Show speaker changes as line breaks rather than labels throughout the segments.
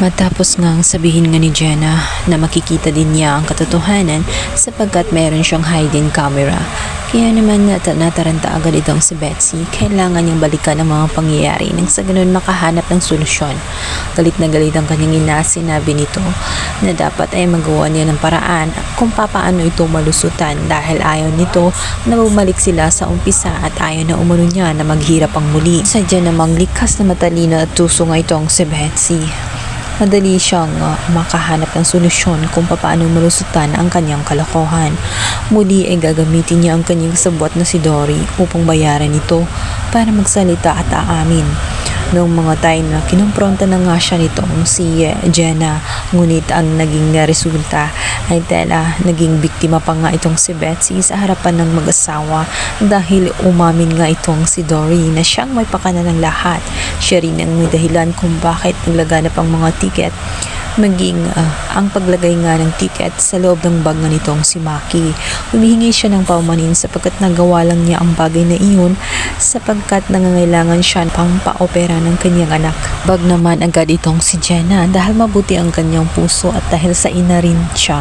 Matapos ngang sabihin nga ni Jenna na makikita din niya ang katotohanan sapagkat meron siyang hidden camera. Kaya naman nat nataranta agad itong si Betsy. Kailangan niyang balikan ang mga pangyayari nang sa ganun makahanap ng solusyon. Galit na galit ang kanyang ina sinabi nito na dapat ay magawa niya ng paraan kung papaano ito malusutan dahil ayaw nito na bumalik sila sa umpisa at ayaw na umano niya na maghirap ang muli. Sadya namang likas na matalino at tuso nga itong si Betsy madali siyang uh, makahanap ng solusyon kung paano malusutan ang kanyang kalokohan. Muli ay gagamitin niya ang kanyang sabot na si Dory upang bayaran ito para magsalita at aamin. Noong mga time na kinumpronta na nga siya nitong si Jenna, ngunit ang naging resulta ay tela naging biktima pa nga itong si Betsy sa harapan ng mag-asawa dahil umamin nga itong si Dory na siyang may pakana ng lahat. Siya rin ang may dahilan kung bakit naglaganap ang mga tiket maging ah, ang paglagay nga ng ticket sa loob ng bag nga nitong si Maki. Humihingi siya ng paumanin sapagkat nagawa lang niya ang bagay na iyon sapagkat nangangailangan siya pang paopera ng kanyang anak. Bag naman agad itong si Jenna dahil mabuti ang kanyang puso at dahil sa ina rin siya.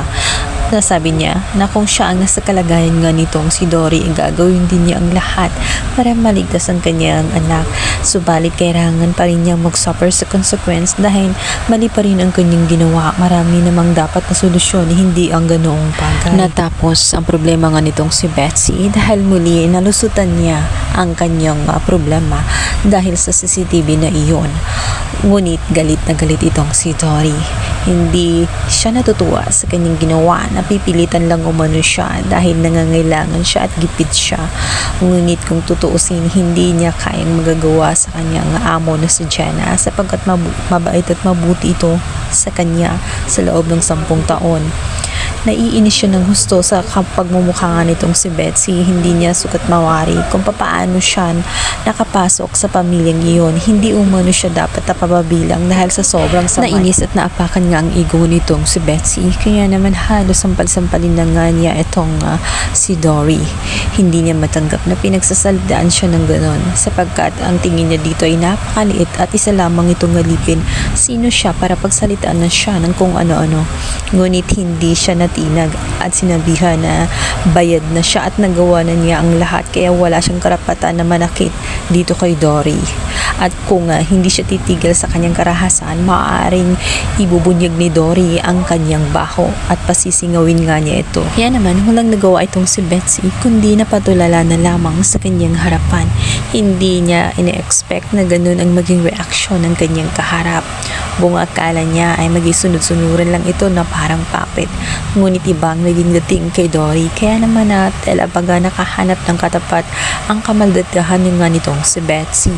Nasabi niya na kung siya ang nasa kalagayan nga nitong si Dory, ay gagawin din niya ang lahat para maligtas ang kanyang anak. Subalit kailangan pa rin niyang mag-suffer sa consequence dahil mali pa rin ang kanyang ginawa. Marami namang dapat na solusyon, hindi ang ganoong bagay. Natapos ang problema nga nitong si Betsy dahil muli nalusutan niya ang kanyang ah, problema dahil sa CCTV na iyon. Ngunit galit na galit itong si Dory. Hindi siya natutuwa sa kanyang ginawa. Napipilitan lang umano siya dahil nangangailangan siya at gipit siya. Ngunit kung tutuusin, hindi niya kayang magagawa sa kanyang amo na si Jenna sapagkat mabait at mabuti ito sa kanya sa loob ng sampung taon naiinis siya ng husto sa pagmumukha nga nitong si Betsy. Hindi niya sukat mawari kung papaano siya nakapasok sa pamilyang iyon. Hindi umano siya dapat napababilang dahil sa sobrang sama. Nainis at naapakan nga ang ego nitong si Betsy. Kaya naman halos sampal-sampalin na nga niya itong ah, si Dory. Hindi niya matanggap na pinagsasaldaan siya ng ganon sapagkat ang tingin niya dito ay napakaliit at isa lamang itong alipin. Sino siya para pagsalitaan na siya ng kung ano-ano. Ngunit hindi siya natinag at sinabihan na bayad na siya at nagawa na niya ang lahat kaya wala siyang karapatan na manakit dito kay Dory. At kung ah, hindi siya titigil sa kanyang karahasan, maaaring ibubunyag ni Dory ang kanyang baho at pasisingawin nga niya ito. Kaya naman, walang nagawa itong si Betsy kundi napatulala na lamang sa kanyang harapan. Hindi niya ine-expect na ganun ang maging reaksyon ng kanyang kaharap. Buong akala niya ay magisunod-sunuran lang ito na parang puppet. Ngunit ibang naging dating kay Dory. Kaya naman na tela baga nakahanap ng katapat ang kamaldadahan nga nitong si Betsy.